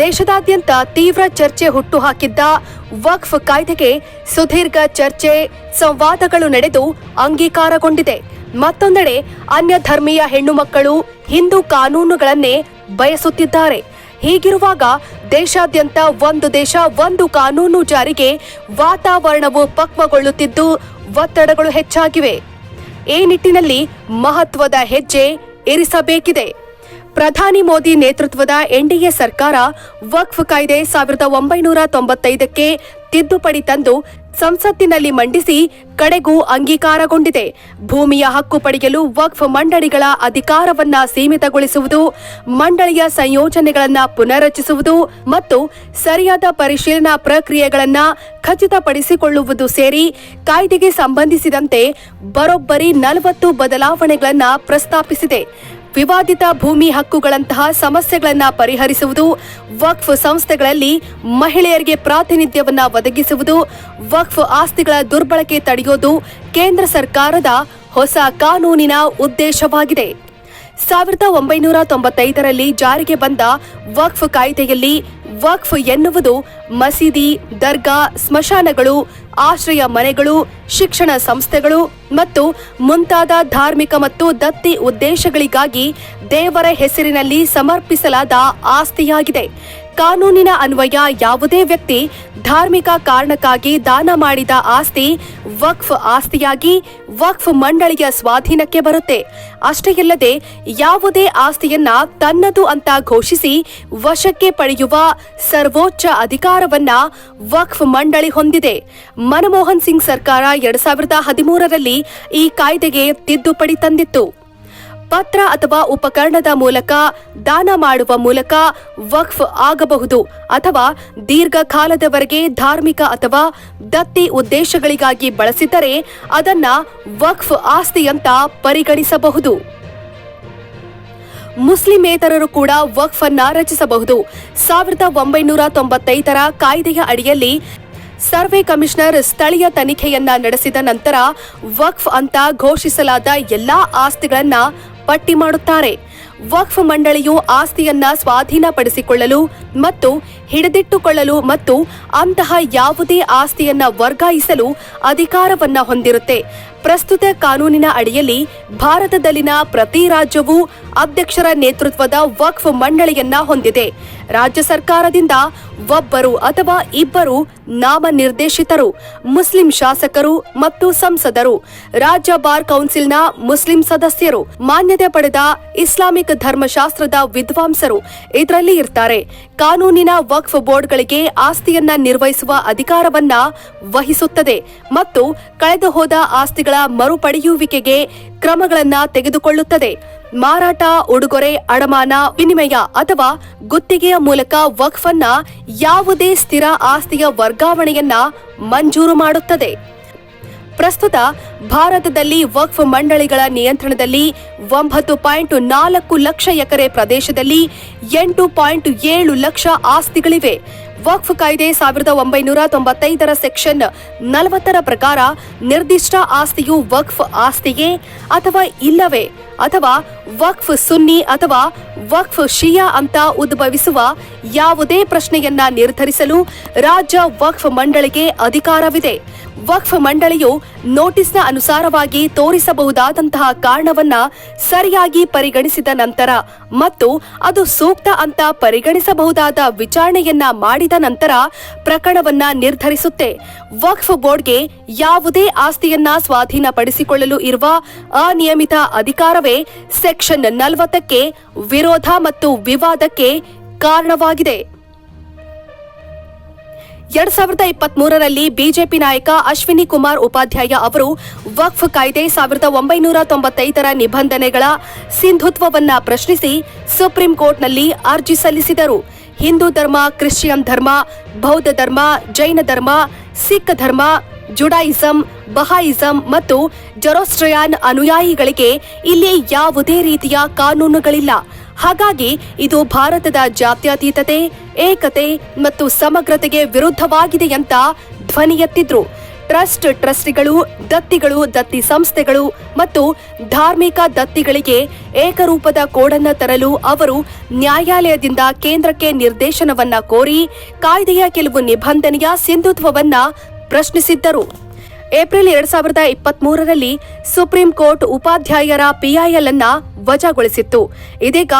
ದೇಶದಾದ್ಯಂತ ತೀವ್ರ ಚರ್ಚೆ ಹುಟ್ಟುಹಾಕಿದ್ದ ವಕ್ಫ್ ಕಾಯ್ದೆಗೆ ಸುದೀರ್ಘ ಚರ್ಚೆ, ಸಂವಾದಗಳು ನಡೆದು ಅಂಗೀಕಾರಗೊಂಡಿದೆ. ಮತ್ತೊಂದೆಡೆ ಅನ್ಯ ಧರ್ಮೀಯ ಹೆಣ್ಣು ಮಕ್ಕಳು ಹಿಂದೂ ಕಾನೂನುಗಳನ್ನೇ ಬಯಸುತ್ತಿದ್ದಾರೆ. ಹೀಗಿರುವಾಗ ದೇಶಾದ್ಯಂತ ಒಂದು ದೇಶ ಒಂದು ಕಾನೂನು ಜಾರಿಗೆ ವಾತಾವರಣವು ಪಕ್ವಗೊಳ್ಳುತ್ತಿದ್ದು ಒತ್ತಡಗಳು ಹೆಚ್ಚಾಗಿವೆ. ಈ ನಿಟ್ಟಿನಲ್ಲಿ ಮಹತ್ವದ ಹೆಜ್ಜೆ ಇರಿಸಬೇಕಿದೆ. ಪ್ರಧಾನಿ ಮೋದಿ ನೇತೃತ್ವದ ಎನ್ಡಿಎ ಸರ್ಕಾರ ವಕ್ಫ್ ಕಾಯ್ದೆ ಸಾವಿರದ ಒಂಬೈನೂರ ತೊಂಬತ್ತೈದಕ್ಕೆ ತಿದ್ದುಪಡಿ ತಂದು ಸಂಸತ್ತಿನಲ್ಲಿ ಮಂಡಿಸಿ ಕಡೆಗೂ ಅಂಗೀಕಾರಗೊಂಡಿದೆ. ಭೂಮಿಯ ಹಕ್ಕು ಪಡೆಯಲು ವಕ್ಫ್ ಮಂಡಳಿಗಳ ಅಧಿಕಾರವನ್ನ ಸೀಮಿತಗೊಳಿಸುವುದು, ಮಂಡಳಿಯ ಸಂಯೋಜನೆಗಳನ್ನ ಪುನರ್ರಚಿಸುವುದು ಮತ್ತು ಸರಿಯಾದ ಪರಿಶೀಲನಾ ಪ್ರಕ್ರಿಯೆಗಳನ್ನ ಖಚಿತಪಡಿಸಿಕೊಳ್ಳುವುದು ಸೇರಿ ಕಾಯ್ದೆಗೆ ಸಂಬಂಧಿಸಿದಂತೆ ಬರೋಬ್ಬರಿ ನಲವತ್ತು ಬದಲಾವಣೆಗಳನ್ನ ಪ್ರಸ್ತಾಪಿಸಿದೆ. ವಿವಾದಿತ ಭೂಮಿ ಹಕ್ಕುಗಳಂತಹ ಸಮಸ್ಯೆಗಳನ್ನು ಪರಿಹರಿಸುವುದು ವಕ್ಫ್ ಸಂಸ್ಥೆಗಳಲ್ಲಿ ಮಹಿಳೆಯರಿಗೆ ಪ್ರಾತಿನಿಧ್ಯವನ್ನು ಒದಗಿಸುವುದು, ವಕ್ಫ್ ಆಸ್ತಿಗಳ ದುರ್ಬಳಕೆ ತಡೆಯೋದು ಕೇಂದ್ರ ಸರ್ಕಾರದ ಹೊಸ ಕಾನೂನಿನ ಉದ್ದೇಶವಾಗಿದೆ. ಸಾವಿರದ ಒಂಬೈನೂರ ತೊಂಬತ್ತೈದರಲ್ಲಿ ಜಾರಿಗೆ ಬಂದ ವಕ್ಫ್ ಕಾಯ್ದೆಯಲ್ಲಿ ವಕ್ಫ್ ಎನ್ನುವುದು ಮಸೀದಿ, ದರ್ಗಾ, ಸ್ಮಶಾನಗಳು, ಆಶ್ರಯ ಮನೆಗಳು, ಶಿಕ್ಷಣ ಸಂಸ್ಥೆಗಳು ಮತ್ತು ಮುಂತಾದ ಧಾರ್ಮಿಕ ಮತ್ತು ದತ್ತಿ ಉದ್ದೇಶಗಳಿಗಾಗಿ ದೇವರ ಹೆಸರಿನಲ್ಲಿ ಸಮರ್ಪಿಸಲಾದ ಆಸ್ತಿಯಾಗಿದೆ. ಕಾನೂನಿನ ಅನ್ವಯ ಯಾವುದೇ ವ್ಯಕ್ತಿ ಧಾರ್ಮಿಕ ಕಾರಣಕ್ಕಾಗಿ ದಾನ ಮಾಡಿದ ಆಸ್ತಿ ವಕ್ಫ್ ಆಸ್ತಿಯಾಗಿ ವಕ್ಫ್ ಮಂಡಳಿಯ ಸ್ವಾಧೀನಕ್ಕೆ ಬರುತ್ತೆ. ಅಷ್ಟೇ ಅಲ್ಲದೆ ಯಾವುದೇ ಆಸ್ತಿಯನ್ನ ತನ್ನದು ಅಂತ ಘೋಷಿಸಿ ವಶಕ್ಕೆ ಪಡೆಯುವ ಸರ್ವೋಚ್ಚ ಅಧಿಕಾರವನ್ನ ವಕ್ಫ್ ಮಂಡಳಿ ಹೊಂದಿದೆ. ಮನಮೋಹನ್ ಸಿಂಗ್ ಸರ್ಕಾರ ಎರಡ್ ಸಾವಿರದ ಹದಿಮೂರರಲ್ಲಿ ಈ ಕಾಯ್ದೆಗೆ ತಿದ್ದುಪಡಿ ತಂದಿತ್ತು. ಪತ್ರ ಅಥವಾ ಉಪಕರಣದ ಮೂಲಕ, ದಾನ ಮಾಡುವ ಮೂಲಕ ವಕ್ಫ್ ಆಗಬಹುದು ಅಥವಾ ದೀರ್ಘಕಾಲದವರೆಗೆ ಧಾರ್ಮಿಕ ಅಥವಾ ದತ್ತಿ ಉದ್ದೇಶಗಳಿಗಾಗಿ ಬಳಸಿದರೆ ಅದನ್ನ ವಕ್ಫ್ ಆಸ್ತಿಯಂತ ಪರಿಗಣಿಸಬಹುದು. ಮುಸ್ಲಿಮೇತರರು ಕೂಡ ವಕ್ಫ್ ಅನ್ನ ರಚಿಸಬಹುದು. ಸಾವಿರದ ಒಂಬೈನೂರ ತೊಂಬತ್ತೈದರ ಕಾಯ್ದೆಯ ಅಡಿಯಲ್ಲಿ ಸರ್ವೆ ಕಮಿಷನರ್ ಸ್ಥಳೀಯ ತನಿಖೆಯನ್ನ ನಡೆಸಿದ ನಂತರ ವಕ್ಫ್ ಅಂತ ಘೋಷಿಸಲಾದ ಎಲ್ಲಾ ಆಸ್ತಿಗಳನ್ನ ಪಟ್ಟಿ ಮಾಡುತ್ತಾರೆ. ವಕ್ಫ್ ಮಂಡಳಿಯು ಆಸ್ತಿಯನ್ನ ಸ್ವಾಧೀನಪಡಿಸಿಕೊಳ್ಳಲು ಮತ್ತು ಹಿಡಿದಿಟ್ಟುಕೊಳ್ಳಲು ಮತ್ತು ಅಂತಹ ಯಾವುದೇ ಆಸ್ತಿಯನ್ನ ವರ್ಗಾಯಿಸಲು ಅಧಿಕಾರವನ್ನ ಹೊಂದಿರುತ್ತೆ. ಪ್ರಸ್ತುತ ಕಾನೂನಿನ ಅಡಿಯಲ್ಲಿ ಭಾರತದಲ್ಲಿನ ಪ್ರತಿ ರಾಜ್ಯವೂ ಅಧ್ಯಕ್ಷರ ನೇತೃತ್ವದ ವಕ್ಫ್ ಮಂಡಳಿಯನ್ನ ಹೊಂದಿದೆ. ರಾಜ್ಯ ಸರ್ಕಾರದಿಂದ ಒಬ್ಬರು ಅಥವಾ ಇಬ್ಬರು ನಾಮನಿರ್ದೇಶಿತರು, ಮುಸ್ಲಿಂ ಶಾಸಕರು ಮತ್ತು ಸಂಸದರು, ರಾಜ್ಯ ಬಾರ್ ಕೌನ್ಸಿಲ್ನ ಮುಸ್ಲಿಂ ಸದಸ್ಯರು, ಮಾನ್ಯತೆ ಪಡೆದ ಇಸ್ಲಾಮಿಕ್ ಧರ್ಮಶಾಸ್ತ್ರದ ವಿದ್ವಾಂಸರು ಇದರಲ್ಲಿ ಇರ್ತಾರೆ. ಕಾನೂನಿನ ವಕ್ಫ್ ಬೋರ್ಡ್ಗಳಿಗೆ ಆಸ್ತಿಯನ್ನ ನಿರ್ವಹಿಸುವ ಅಧಿಕಾರವನ್ನ ವಹಿಸುತ್ತದೆ ಮತ್ತು ಕಳೆದು ಹೋದ ಆಸ್ತಿಗಳ ಮರುಪಡೆಯುವಿಕೆಗೆ ಕ್ರಮಗಳನ್ನ ತೆಗೆದುಕೊಳ್ಳುತ್ತದೆ. ಮಾರಾಟ, ಉಡುಗೊರೆ, ಅಡಮಾನ, ವಿನಿಮಯ ಅಥವಾ ಗುತ್ತಿಗೆಯ ಮೂಲಕ ವಕ್ಫ್ ಅನ್ನ ಯಾವುದೇ ಸ್ಥಿರ ಆಸ್ತಿಯ ವರ್ಗಾವಣೆಯನ್ನ ಮಂಜೂರು ಮಾಡುತ್ತದೆ. ಪ್ರಸ್ತುತ ಭಾರತದಲ್ಲಿ ವಕ್ಫ್ ಮಂಡಳಿಗಳ ನಿಯಂತ್ರಣದಲ್ಲಿ ಒಂಬತ್ತು ಪಾಯಿಂಟ್ ನಾಲ್ಕು ಲಕ್ಷ ಎಕರೆ ಪ್ರದೇಶದಲ್ಲಿ ಎಂಟು ಪಾಯಿಂಟ್ ಏಳು ಲಕ್ಷ ಆಸ್ತಿಗಳಿವೆ. ವಕ್ಫ್ ಕಾಯ್ದೆ ಸಾವಿರದ ಒಂಬೈನೂರ ತೊಂಬತ್ತೈದರ ಸೆಕ್ಷನ್ ನಲವತ್ತರ ಪ್ರಕಾರ ನಿರ್ದಿಷ್ಟ ಆಸ್ತಿಯು ವಕ್ಫ್ ಆಸ್ತಿಯೇ ಅಥವಾ ಇಲ್ಲವೇ? ಅಥವಾ ವಕ್ಫ್ ಸುನ್ನಿ ಅಥವಾ ವಕ್ಫ್ ಶಿಯಾ ಅಂತ ಉದ್ಭವಿಸುವ ಯಾವುದೇ ಪ್ರಶ್ನೆಯನ್ನ ನಿರ್ಧರಿಸಲು ರಾಜ್ಯ ವಕ್ಫ್ ಮಂಡಳಿಗೆ ಅಧಿಕಾರವಿದೆ. ವಕ್ಫ್ ಮಂಡಳಿಯು ನೋಟಿಸ್ನ ಅನುಸಾರವಾಗಿ ತೋರಿಸಬಹುದಾದಂತಹ ಕಾರಣವನ್ನ ಸರಿಯಾಗಿ ಪರಿಗಣಿಸಿದ ನಂತರ ಮತ್ತು ಅದು ಸೂಕ್ತ ಅಂತ ಪರಿಗಣಿಸಬಹುದಾದ ವಿಚಾರಣೆಯನ್ನ ಮಾಡಿದ ನಂತರ ಪ್ರಕರಣವನ್ನ ನಿರ್ಧರಿಸುತ್ತೆ. ವಕ್ಫ್ ಬೋರ್ಡ್ಗೆ ಯಾವುದೇ ಆಸ್ತಿಯನ್ನ ಸ್ವಾಧೀನಪಡಿಸಿಕೊಳ್ಳಲು ಇರುವ ಅನಿಯಮಿತ ಅಧಿಕಾರವೇ ಸೆಕ್ಷನ್ ನಲವತ್ತಕ್ಕೆ ವಿರೋಧ ಮತ್ತು ವಿವಾದಕ್ಕೆ ಕಾರಣವಾಗಿದೆ. ಎರಡ್ ಸಾವಿರದ ಇಪ್ಪತ್ತ್ ಮೂರರಲ್ಲಿ ಬಿಜೆಪಿ ನಾಯಕ ಅಶ್ವಿನಿ ಕುಮಾರ್ ಉಪಾಧ್ಯಾಯ ಅವರು ವಕ್ಫ್ ಕಾಯ್ದೆ ಸಾವಿರದ ಒಂಬೈನೂರ ತೊಂಬತ್ತೈದರ ನಿಬಂಧನೆಗಳ ಸಿಂಧುತ್ವವನ್ನ ಪ್ರಶ್ನಿಸಿ ಸುಪ್ರೀಂ ಕೋರ್ಟ್ನಲ್ಲಿ ಅರ್ಜಿ ಸಲ್ಲಿಸಿದರು. ಹಿಂದೂ ಧರ್ಮ, ಕ್ರಿಶ್ಚಿಯನ್ ಧರ್ಮ, ಬೌದ್ಧ ಧರ್ಮ, ಜೈನ ಧರ್ಮ, ಸಿಖ್ ಧರ್ಮ, ಜುಡಾಯಿಸಂ, ಬಹಾಯಿಸಂ ಮತ್ತು ಜೊರೋಸ್ಟ್ರಯಾನ್ ಅನುಯಾಯಿಗಳಿಗೆ ಇಲ್ಲಿ ಯಾವುದೇ ರೀತಿಯ ಕಾನೂನುಗಳಿಲ್ಲ. ಹಾಗಾಗಿ ಇದು ಭಾರತದ ಜಾತ್ಯತೀತತೆ ಏಕತೆ ಮತ್ತು ಸಮಗ್ರತೆಗೆ ವಿರುದ್ಧವಾಗಿದೆ ಅಂತ ಧ್ವನಿ ಎತ್ತಿದ್ರು. ಟ್ರಸ್ಟ್ ಟ್ರಸ್ಟಿಗಳು, ದತ್ತಿಗಳು, ದತ್ತಿ ಸಂಸ್ಥೆಗಳು ಮತ್ತು ಧಾರ್ಮಿಕ ದತ್ತಿಗಳಿಗೆ ಏಕರೂಪದ ಕೋಡನ್ನ ತರಲು ಅವರು ನ್ಯಾಯಾಲಯದಿಂದ ಕೇಂದ್ರಕ್ಕೆ ನಿರ್ದೇಶನವನ್ನ ಕೋರಿ ಕಾಯ್ದೆಯ ಕೆಲವು ನಿಬಂಧನೆಯ ಸಿಂಧುತ್ವವನ್ನ ಪ್ರಶ್ನಿಸಿದ್ದರು. ಏಪ್ರಿಲ್ ಎರಡ್ ಸಾವಿರದ ಇಪ್ಪತ್ತ್ ಮೂರರಲ್ಲಿ ಸುಪ್ರೀಂ ಕೋರ್ಟ್ ಉಪಾಧ್ಯಾಯರ ಪಿಐಎಲ್ ಅನ್ನ ವಜಾಗೊಳಿಸಿತ್ತು. ಇದೀಗ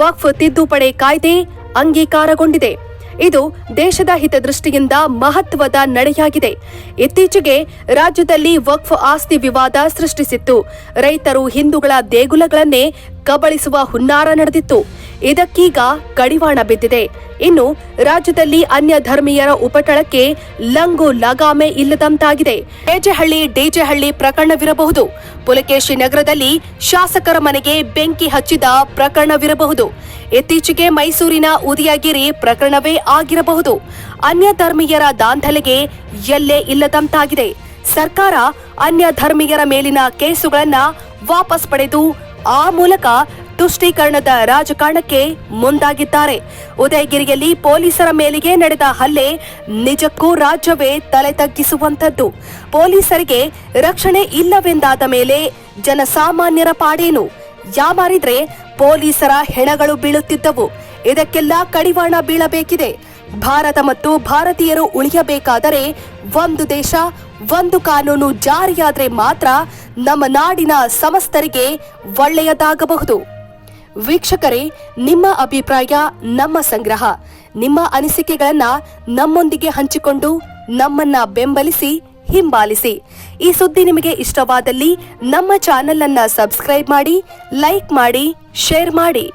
ವಕ್ಫ್ ತಿದ್ದುಪಡೆ ಕಾಯ್ದೆ ಅಂಗೀಕಾರಗೊಂಡಿದೆ. ಇದು ದೇಶದ ಹಿತದೃಷ್ಟಿಯಿಂದ ಮಹತ್ವದ ನಡೆಯಾಗಿದೆ. ಇತ್ತೀಚೆಗೆ ರಾಜ್ಯದಲ್ಲಿ ವಕ್ಫ್ ಆಸ್ತಿ ವಿವಾದ ಸೃಷ್ಟಿಸಿತ್ತು. ರೈತರು ಹಿಂದೂಗಳ ದೇಗುಲಗಳನ್ನೇ ಕಬಳಿಸುವ ಹುನ್ನಾರ ನಡೆದಿತ್ತು. ಇದಕ್ಕೀಗ ಕಡಿವಾಣ ಬಿದ್ದಿದೆ. ಇನ್ನು ರಾಜ್ಯದಲ್ಲಿ ಅನ್ಯ ಧರ್ಮೀಯರ ಉಪಟಳಕ್ಕೆ ಲಂಗು ಲಗಾಮೆ ಇಲ್ಲದಂತಾಗಿದೆ. ಡೇಜೆಹಳ್ಳಿ ಡೇಜೆಹಳ್ಳಿ ಪ್ರಕರಣವಿರಬಹುದು. ಪುಲಕೇಶಿ ನಗರದಲ್ಲಿ ಶಾಸಕರ ಮನೆಗೆ ಬೆಂಕಿ ಹಚ್ಚಿದ ಪ್ರಕರಣವಿರಬಹುದು. ಇತ್ತೀಚೆಗೆ ಮೈಸೂರಿನ ಉದಯಗಿರಿ ಪ್ರಕರಣವೇ ಆಗಿರಬಹುದು. ಅನ್ಯ ಧರ್ಮೀಯರ ದಾಂಧಲೆಗೆ ಎಲ್ಲೇ ಇಲ್ಲದಂತಾಗಿದೆ. ಸರ್ಕಾರ ಅನ್ಯ ಧರ್ಮೀಯರ ಮೇಲಿನ ಕೇಸುಗಳನ್ನ ವಾಪಸ್ ಪಡೆದು ಆ ಮೂಲಕ ತುಷ್ಟೀಕರಣದ ರಾಜಕಾರಣಕ್ಕೆ ಮುಂದಾಗಿದ್ದಾರೆ. ಉದಯಗಿರಿಯಲ್ಲಿ ಪೊಲೀಸರ ಮೇಲಿಗೆ ನಡೆದ ಹಲ್ಲೆ ನಿಜಕ್ಕೂ ರಾಜ್ಯವೇ ತಲೆ ತಗ್ಗಿಸುವಂತದ್ದು ಪೊಲೀಸರಿಗೆ ರಕ್ಷಣೆ ಇಲ್ಲವೆಂದಾದ ಮೇಲೆ ಜನಸಾಮಾನ್ಯರ ಪಾಡೇನು? ಯಾಮಾರಿದ್ರೆ ಪೊಲೀಸರ ಹೆಣಗಳು ಬೀಳುತ್ತಿದ್ದವು. ಇದಕ್ಕೆಲ್ಲ ಕಡಿವಾಣ ಬೀಳಬೇಕಿದೆ. ಭಾರತ ಮತ್ತು ಭಾರತೀಯರು ಉಳಿಯಬೇಕಾದರೆ ಒಂದು ದೇಶ, ಒಂದು ಕಾನೂನು ಜಾರಿಯಾದರೆ ಮಾತ್ರ ನಮ್ಮ ನಾಡಿನ ಸಮಸ್ತರಿಗೆ ಒಳ್ಳೆಯದಾಗಬಹುದು. ವೀಕ್ಷಕರೇ, ನಿಮ್ಮ ಅಭಿಪ್ರಾಯ, ನಮ್ಮ ಸಂಗ್ರಹ. ನಿಮ್ಮ ಅನಿಸಿಕೆಗಳನ್ನ ನಮ್ಮೊಂದಿಗೆ ಹಂಚಿಕೊಂಡು ನಮ್ಮನ್ನ ಬೆಂಬಲಿಸಿ, ಹಿಂಬಾಲಿಸಿ. ಈ ಸುದ್ದಿ ನಿಮಗೆ ಇಷ್ಟವಾದಲ್ಲಿ ನಮ್ಮ ಚಾನೆಲ್ ಅನ್ನ ಸಬ್ಸ್ಕ್ರೈಬ್ ಮಾಡಿ, ಲೈಕ್ ಮಾಡಿ, ಶೇರ್ ಮಾಡಿ.